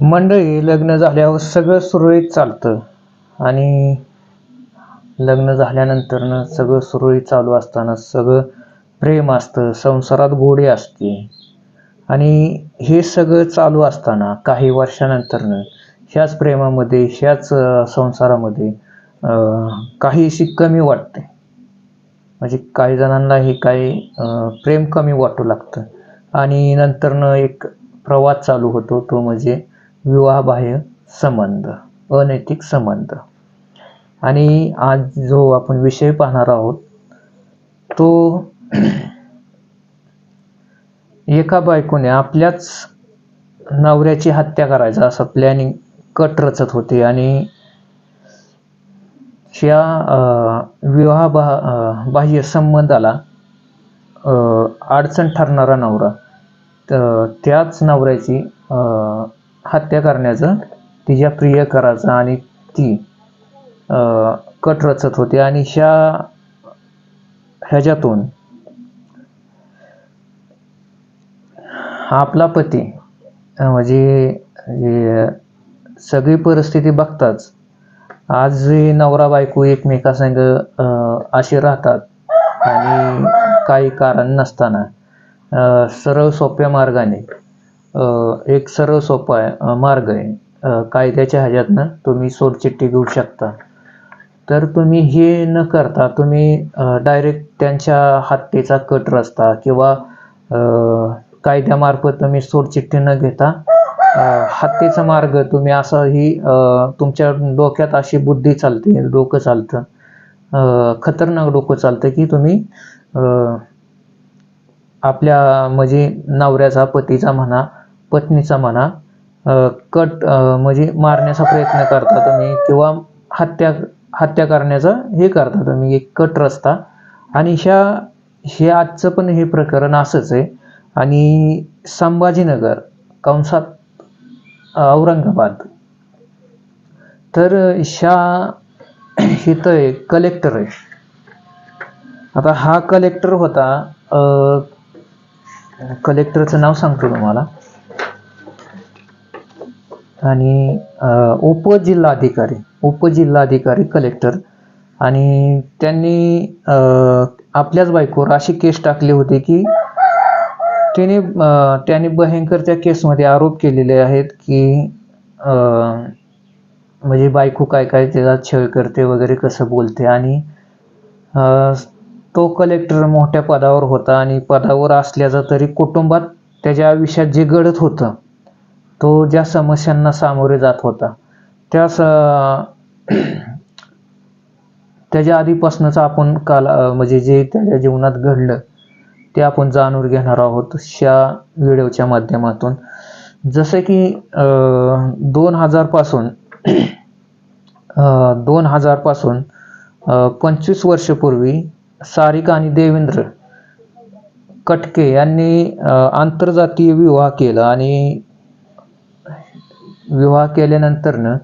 मंडळी लग्न झाल्यावर सगळं सुरळीत चालतं. आणि लग्न झाल्यानंतरनं सगळं सुरळीत चालू असताना सगळं प्रेम असतं संसारात गोडी असते. आणि हे सगळं चालू असताना काही वर्षानंतरनं ह्याच प्रेमामध्ये ह्याच संसारामध्ये काहीशी कमी वाटते. म्हणजे काही जणांना हे काही प्रेम कमी वाटू लागतं. आणि नंतरनं एक प्रवास चालू होतो तो म्हणजे विवाहबाह्य संबंध अनैतिक संबंध. आणि आज जो आपण विषय पाहणार आहोत तो एका बायकोने आपल्याच नवऱ्याची हत्या करायचा असं प्लॅनिंग कट रचत होते. आणि ह्या विवाह बाह्य संबंधाला अडचण ठरणारा नवरा त्याच नवऱ्याची हत्या करण्याचं तिच्या प्रियकराचं आणि ती अं, कट रचत होते. आणि ह्या ह्याच्यातून आपला पती म्हणजे सगळी परिस्थिती बघताच आज जे नवरा बायको एकमेकासंग असे राहतात आणि काही कारण नसताना सरळ सोप्या मार्गाने एक सरळ सोपा आहे मार्ग आहे. कायद्याच्या ह्याच्यातनं तुम्ही सोडचिठ्ठी घेऊ शकता. तर तुम्ही हे न करता तुम्ही डायरेक्ट त्यांच्या हत्येचा कट रस्ता किंवा कायद्यामार्फत तुम्ही सोडचिठ्ठी न घेता हत्येचा मार्ग तुम्ही असाही तुमच्या डोक्यात अशी बुद्धी चालते डोकं चालतं. खतरनाक डोकं चालतं की तुम्ही आपल्या म्हणजे नवऱ्याचा पतीचा म्हणा पत्नीचा म्हणा कट म्हणजे मारण्याचा प्रयत्न करता तुम्ही किंवा हत्या हत्या करण्याचा हे करता तुम्ही एक कट रस्ता. आणि ह्या हे आजचं पण हे प्रकरण असंच आहे. आणि संभाजीनगर कंसात औरंगाबाद. तर ह्या इथं एक कलेक्टर आहे. आता हा कलेक्टर होता कलेक्टरचं नाव सांगतो तुम्हाला. आणि उपजिल्हाधिकारी उपजिल्हाधिकारी कलेक्टर आणि त्यांनी आपल्याच बायकोवर अशी केस टाकली होती की त्याने त्याने भयंकर त्या केसमध्ये आरोप केलेले आहेत की म्हणजे बायको काय काय त्याला छळ करते वगैरे कसं बोलते आणि तो कलेक्टर मोठ्या पदावर होता आणि पदावर असल्याचा तरी कुटुंबात त्याच्या आयुष्यात जे घडत होतं तो ज्या समस्यांना सामोरे जात होता त्या स त्याच्या आधीपासूनच आपण काल म्हणजे जे त्याच्या जीवनात घडलं ते आपण जाणून घेणार आहोत ह्या व्हिडिओच्या माध्यमातून. जसे की दोन हजारपासून दोन हजारपासून पंचवीस वर्षपूर्वी सारिका आणि देवेंद्र कटके यांनी आंतरजातीय विवाह केला आणि विवाह केल्यानंतरनं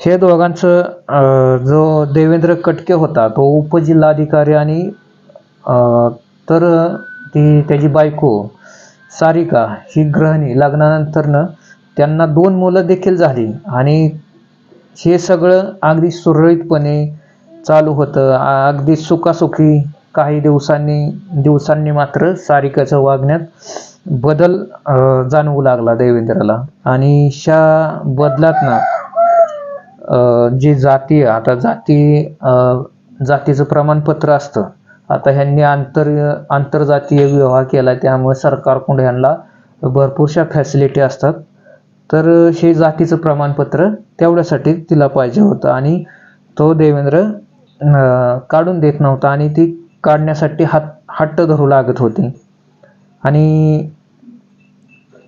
हे दोघांचं जो देवेंद्र कटके होता तो उपजिल्हाधिकारी आणि तर ती त्याची बायको सारिका ही ग्रहणी लग्नानंतरनं त्यांना दोन मुलं देखील झाली आणि हे सगळं अगदी सुरळीतपणे चालू होतं. अगदी सुखासुखी काही दिवसांनी दिवसांनी मात्र सारिकाच्या वागण्यात बदल जाणवू लागला देवेंद्रला. आणि ह्या बदलातनं ना जी जाती आता जाती जातीचं प्रमाणपत्र असतं. आता ह्यांनी आंतर आंतरजातीय विवाह केला त्यामुळे सरकारकडून ह्यांना भरपूरशा फॅसिलिटी असतात. तर हे जातीचं प्रमाणपत्र तेवढ्यासाठी तिला पाहिजे होतं. आणि तो देवेंद्र काढून देत नव्हता आणि ती काढण्यासाठी हात हट्ट धरू लागत होती. आणि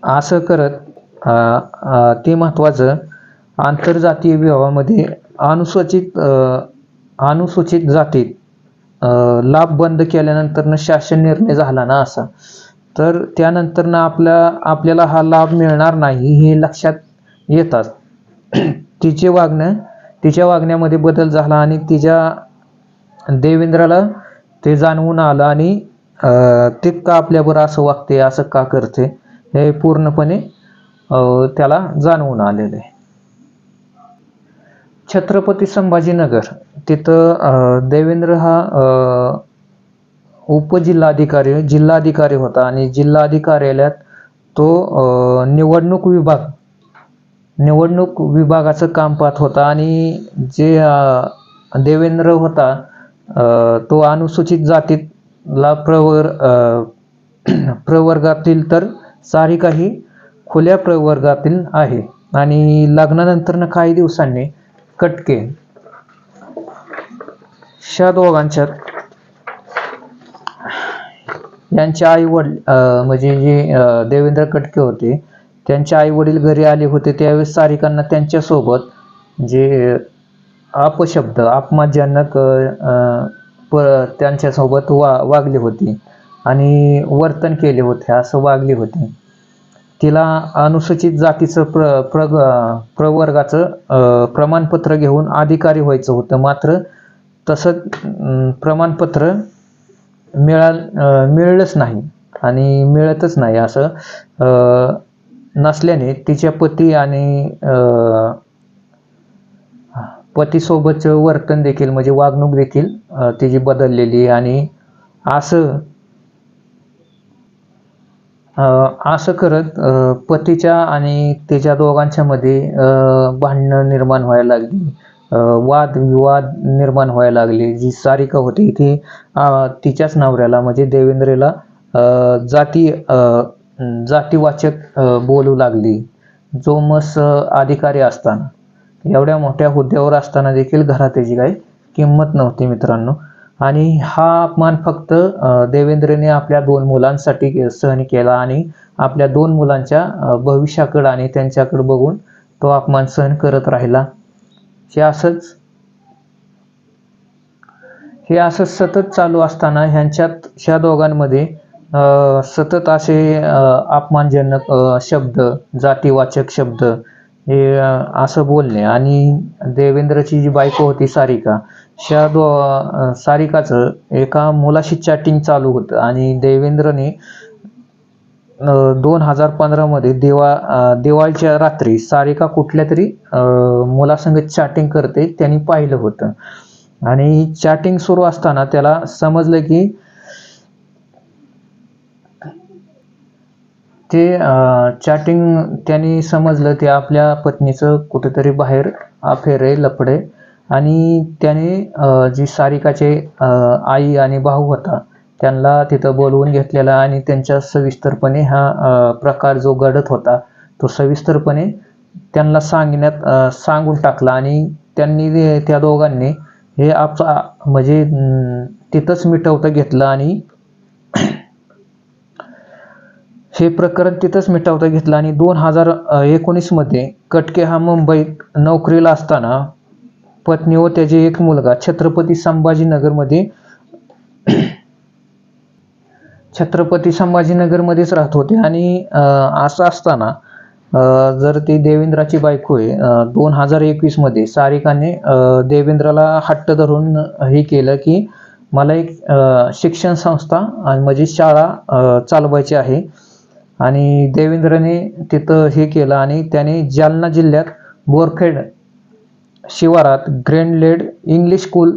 असं करत ते महत्त्वाचं आंतरजातीय विवाहामध्ये अनुसूचित अनुसूचित जातीत लाभ बंद केल्यानंतरनं शासन निर्णय झाला ना असा. तर त्यानंतरनं आपल्या आपल्याला हा लाभ मिळणार नाही हे लक्षात येतात. तिचे वागणं तिच्या वागण्यामध्ये बदल झाला आणि तिच्या देवेंद्राला ते जाणवून आलं आणि तितकं ते का आपल्याबरोबर असं वागते असं का करते हे पूर्णपणे त्याला जाणवून आलेलं. आहे छत्रपती संभाजीनगर तिथं देवेंद्र हा उपजिल्हाधिकारी जिल्हाधिकारी होता आणि जिल्हाधिकार्यालयात तो निवडणूक विभाग निवडणूक विभागाचं काम पाहत होता आणि जे देवेंद्र होता तो अनुसूचित जातीला प्रवर अ, प्रवर्गातील तर सारिका ही खुल्या प्रवर्गातील आहे. आणि लग्नानंतर काही दिवसांनी कटके. ह्या दोघांच्यात यांचे आई वडील म्हणजे जे देवेंद्र कटके होते त्यांचे आई वडील घरी आले होते त्यावेळेस सारिकांना त्यांच्यासोबत जे अपशब्द अपमानजनक त्यांच्यासोबत वा वागली होती. आणि वर्तन केले होते असं वागले होते. तिला अनुसूचित जातीचं प्र प्रग प्रवर्गाचं प्रमाणपत्र घेऊन अधिकारी व्हायचं होतं. मात्र तसं प्रमाणपत्र मिळा मिळलंच नाही आणि मिळतच नाही असं नसल्याने तिच्या पती आणि पतीसोबतचं वर्तन देखील म्हणजे वागणूक देखील तिची बदललेली आणि असं असं करत पतीच्या आणि तिच्या दोघांच्या मध्ये भांडणं निर्माण व्हायला लागली. वाद विवाद निर्माण व्हायला लागले. जी सारिका होती ती तिच्याच नवऱ्याला म्हणजे देवेंद्रेला जाती जातीवाचक बोलू लागली. जो मस अधिकारी असताना. एवढ्या मोठ्या हुद्द्यावर असताना देखील घरात त्याची काही किंमत नव्हती मित्रांनो. आणि हा अपमान फक्त देवेंद्रने आपल्या दोन मुलांसाठी सहन केला आणि आपल्या दोन मुलांच्या अ, भविष्याकडं आणि त्यांच्याकडे बघून तो अपमान सहन करत राहिला. हे असंच हे असं सतत चालू असताना ह्यांच्यात ह्या दोघांमध्ये सतत असे अपमानजनक शब्द जातीवाचक शब्द हे असं बोलणे आणि देवेंद्रची जी बायको होती सारिका ह्या दो सारिकाचं एका मुलाशी चॅटिंग चालू होतं आणि देवेंद्रने दोन हजार पंधरामध्ये दिवा दिवाळीच्या रात्री सारिका कुठल्या तरी मुलासंग चॅटिंग करते त्यांनी पाहिलं होतं. आणि चॅटिंग सुरू असताना त्याला समजलं की ते चॅटिंग त्यांनी समजलं ते आपल्या पत्नीचं कुठेतरी बाहेर अफेअर आहे लफडे आणि त्याने जी सारिकाचे आई आणि भाऊ होता त्यांना तिथं बोलवून घेतलेला आणि त्यांच्या सविस्तरपणे हा प्रकार जो घडत होता तो सविस्तरपणे त्यांना सांगण्यात सांगून टाकला. आणि त्यांनी त्या दोघांनी हे आप म्हणजे तिथंच मिटवतं घेतलं आणि हे प्रकरण तिथंच मिटवता घेतलं. आणि दोन हजार एकोणीसमध्ये कटके हा मुंबईत नोकरीला असताना पत्नी व त्याचे एक मुलगा छत्रपती संभाजीनगरमध्ये छत्रपती संभाजीनगरमध्येच राहत होते. आणि असं असताना जर ती देवेंद्राची बायको आहे दोन हजार एकवीसमध्ये सारिकाने देवेंद्राला हट्ट धरून हे केलं की मला एक शिक्षण संस्था आणि म्हणजे शाळा चालवायची आहे. आणि देवेंद्रने तिथं हे केलं आणि त्याने जालना जिल्ह्यात बोरखेड शिवारात ग्रँडलेड इंग्लिश स्कूल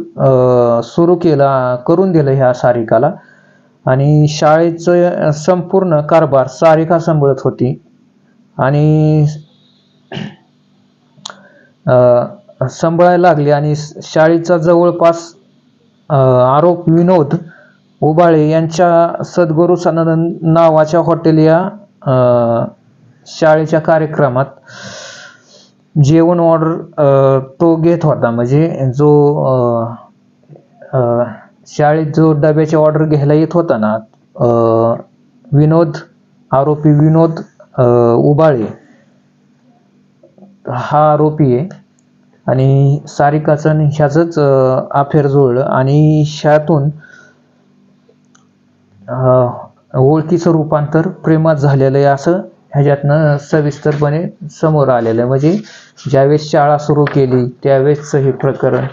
सुरू केला करून दिलं ह्या सारिकाला. आणि शाळेचं संपूर्ण कारभार सारिका सांभाळत होती. आणि सांभाळायला लागली आणि शाळेचा जवळपास आरोप विनोद उबाळे यांच्या सद्गुरू सनातन नावाच्या हॉटेल या शाळेच्या कार्यक्रमात जेवण ऑर्डर तो घेत होता. म्हणजे जो शाळेत जो डब्याची ऑर्डर घ्यायला येत होता ना विनोद आरोपी विनोद उबाळे. हा आरोपी आहे. आणि सारिकाचं ह्याचंच अफेअर जुळलं. आणि ह्यातून ओळखीचं रूपांतर प्रेमात झालेलं आहे असं ह्याच्यातनं सविस्तरपणे समोर आलेलं आहे. म्हणजे ज्यावेळेस शाळा सुरू केली त्यावेळेसचं हे प्रकरण.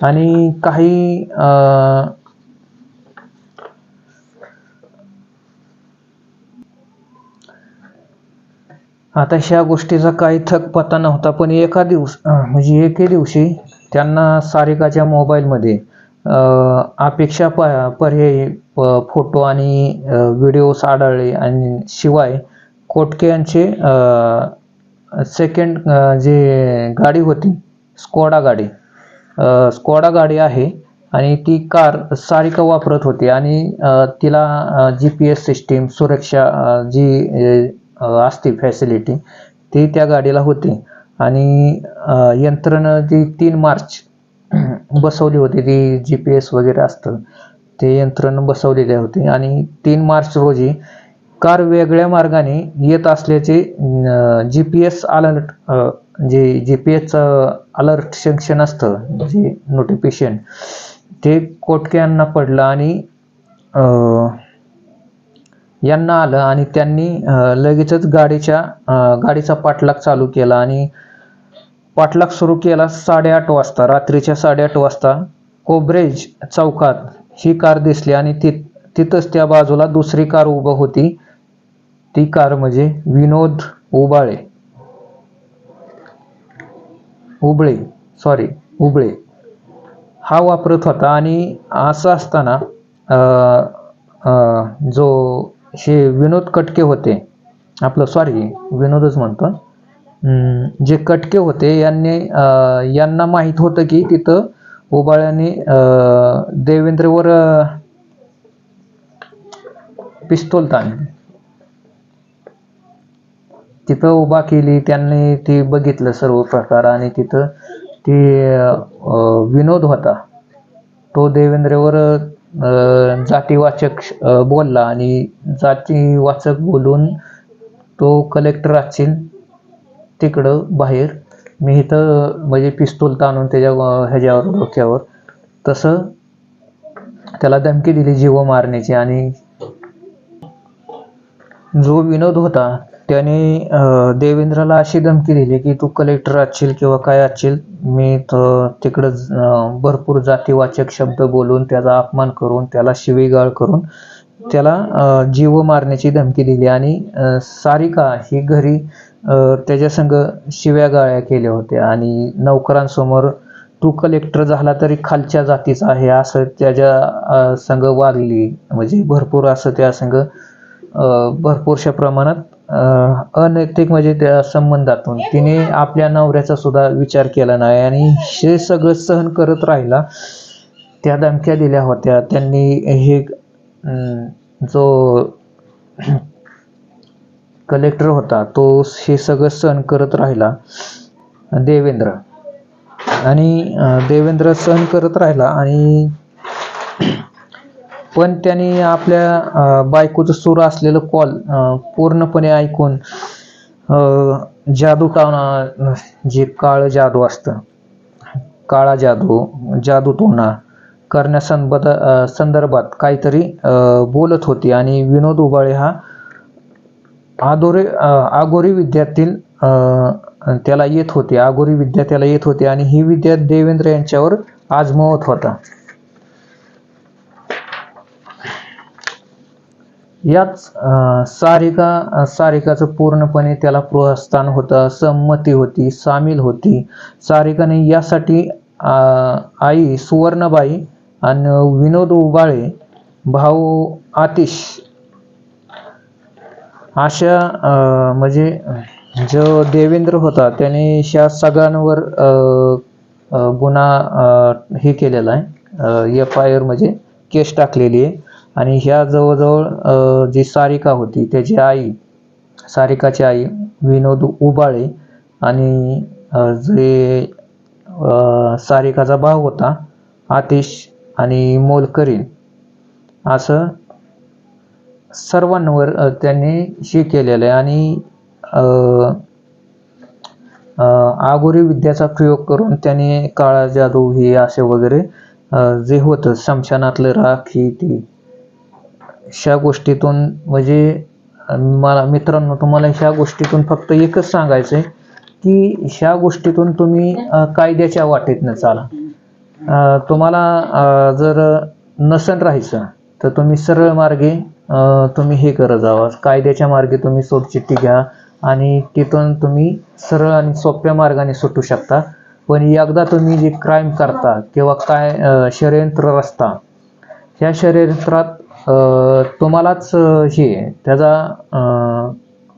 आणि काही आता ह्या गोष्टीचा काही थक पत्ता नव्हता पण एका दिवस म्हणजे एके दिवशी त्यांना सारिकाच्या मोबाईलमध्ये अपेक्षा पर्यायी फोटो आणि व्हिडिओज आढळले. आणि शिवाय कोटके यांचे सेकंड जे गाडी होती स्कोडा गाडी. स्कोडा गाडी आहे आणि ती कार सारिका वापरत होती आणि तिला जी पी एस सिस्टीम सुरक्षा जी असते फॅसिलिटी ती त्या गाडीला होती. आणि यंत्रणं जी तीन मार्च बसवली होती ती जी पी एस वगैरे असतं ते यंत्रणं बसवलेले होते. आणि तीन मार्च रोजी कार वेगळ्या मार्गाने येत असल्याचे जी पी एस अलर्ट जे जी पी एसचं अलर्ट सेक्शन असतं जे नोटिफिकेशन ते कोटके यांना पडलं आणि यांना आलं आणि त्यांनी लगेचच गाडीच्या गाडीचा पाठलाग चालू केला आणि पाठलाग सुरू केला साडेआठ वाजता रात्रीच्या साडेआठ वाजता. कोब्रेज चौकात ही कार दिसली आणि ती तिथंच त्या बाजूला दुसरी कार उभं होती. ती कार म्हणजे विनोद उबाळे. उबळे सॉरी उबळे. हा वापरत होता आणि असं असताना जो हे विनोद कटके होते आपलं सॉरी विनोदच म्हणतो. जे कटके होते यांनी यांना माहीत होतं की तिथं उबाळ्याने देवेंद्रवर पिस्तोल ताणली. तिथं उभा केली त्यांनी ती बघितलं सर्व प्रकार आणि तिथं ती विनोद होता. तो देवेंद्रवर जातीवाचक बोलला आणि जातीवाचक बोलून तो कलेक्टर असतील तिकडं बाहेर. मी इथं म्हणजे पिस्तूल ताणून त्याच्या ह्याच्यावर डोक्यावर तसं त्याला धमकी दिली जीव मारण्याची आणि जो विनोद होता त्याने देवेंद्रला अशी धमकी दिली की तू कलेक्टर असशील किंवा काय असशील मी तिकडं भरपूर जातीवाचक शब्द बोलून त्याचा अपमान करून त्याला शिवीगाळ करून त्याला जीव मारण्याची धमकी दिली आणि सारिका ही घरी त्याच्या संग शिव्या गाळ्या केल्या होत्या आणि नौकरांसमोर तू कलेक्टर झाला तरी खालच्या जातीचा आहे असं त्याच्या संघ संग वागली. म्हणजे भरपूर असं त्या संघ भरपूरशा प्रमाणात अनैतिक म्हणजे त्या संबंधातून. तिने आपल्या नवऱ्याचा सुद्धा विचार केला नाही आणि हे सगळं सहन करत राहिला. त्या धमक्या दिल्या होत्या. त्यांनी हे जो कलेक्टर होता तो हे सगळं सहन करत राहिला. देवेंद्र. आणि देवेंद्र सहन करत राहिला आणि पण त्याने आपल्या बायकोचं सूर असलेलं कॉल पूर्णपणे ऐकून जादू टावणा जे काळ जादू असतं काळा जादू जादू टोणा करण्यासंबंध संदर्भात काहीतरी बोलत होती. आणि विनोद उबाळे हा आदोरे आगोरी विद्यातील त्याला येत होते. आगोरी विद्या त्याला येत होती. आणि ही विद्या देवेंद्र यांच्यावर आजमावत होता. याच सारिका सारिकाचं पूर्णपणे त्याला प्रोत्साहन होतं संमती होती सामील होती. सारिकाने यासाठी आई सुवर्णबाई आणि विनोद उबाळे भाऊ आतिश अशा म्हणजे जो देवेंद्र होता त्याने ह्या सगळ्यांवर गुन्हा हे केलेला आहे. एफ आय आर म्हणजे केस टाकलेली आहे. आणि ह्या जवळजवळ जी सारिका होती त्याची आई सारिकाची आई विनोद उबाळे आणि जे सारिकाचा भाऊ होता आतिश आणि मोलकरीन असं सर्वांवर त्यांनी हे केलेलं आहे. आणि आगोरी विद्याचा प्रयोग करून त्याने काळा जादू हे असे वगैरे जे होतं शमशानातलं राख ही ती ह्या गोष्टीतून म्हणजे मला मित्रांनो तुम्हाला ह्या गोष्टीतून फक्त एकच सांगायचं आहे की ह्या गोष्टीतून तुम्ही कायद्याच्या वाटेतनं चाला. तुम्हाला जर नसन राहायचं तर तुम्ही सरळ मार्गे तुम्ही हे करत जावा. कायद्याच्या मार्गे तुम्ही सोडचिठ्ठी घ्या आणि तिथून तुम्ही सरळ आणि सोप्या मार्गाने सुटू शकता. पण एकदा तुम्ही जे क्राईम करता किंवा काय षडयंत्र रचता ह्या षडयंत्रात तुम्हालाच हे त्याचा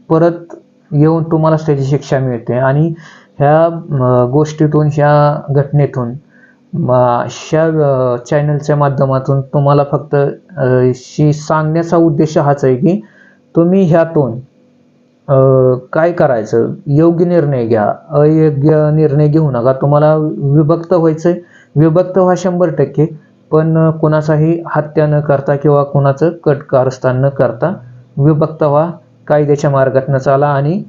परत येऊन तुम्हालाच त्याची शिक्षा मिळते आणि ह्या गोष्टीतून ह्या घटनेतून अशा चॅनलच्या माध्यमातून तुम्हाला फक्त शी सांगण्याचा उद्देश हाच आहे की तुम्ही ह्यातून काय करायचं? योग्य निर्णय घ्या. अयोग्य निर्णय घेऊ नका. तुम्हाला विभक्त व्हायचं विभक्त व्हा शंभर टक्के. पण कुणाचाही हत्या न करता किंवा कुणाचं कट कारस्थान न करता विभक्त व्हा कायद्याच्या मार्गातनं चाला आणि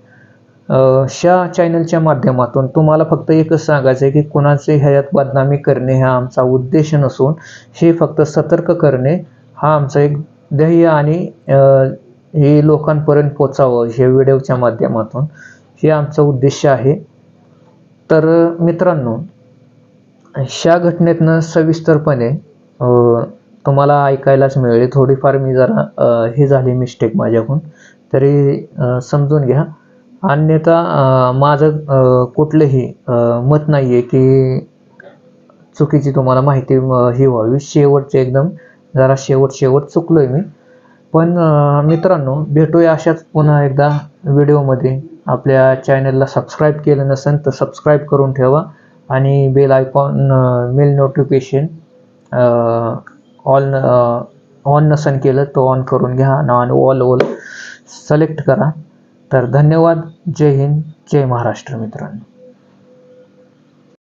शा चॅनलच्या माध्यमातून तुम्हाला फक्त एकच सांगायचं आहे की कुणाचे ह्याच्यात बदनामी करणे हा आमचा उद्देश नसून हे फक्त सतर्क करणे हा आमचा एक ध्येय आणि हे लोकांपर्यंत पोचावं हे व्हिडिओच्या माध्यमातून हे आमचा उद्देश आहे. तर मित्रांनो ह्या घटनेतनं सविस्तरपणे तुम्हाला ऐकायलाच मिळेल. थोडीफार मी जरा हे झाली मिस्टेक माझ्याकडून. तरी समजून घ्या. अन्यथा माझं कुठलंही मत नाही आहे की चुकीची तुम्हाला माहिती ही व्हावी. शेवटचे एकदम जरा शेवट शेवट चुकलो आहे मी. पण मित्रांनो भेटूया अशाच पुन्हा एकदा व्हिडिओमध्ये. आपल्या चॅनलला सबस्क्राईब केलं नसेल तर सबस्क्राईब करून ठेवा. आणि बेल आयकॉन मेल नोटिफिकेशन ऑल ऑन नसन केलं तो ऑन करून घ्या. आणि ऑल ऑल सिलेक्ट करा. तर धन्यवाद. जय हिंद. जय महाराष्ट्र मित्रांनो.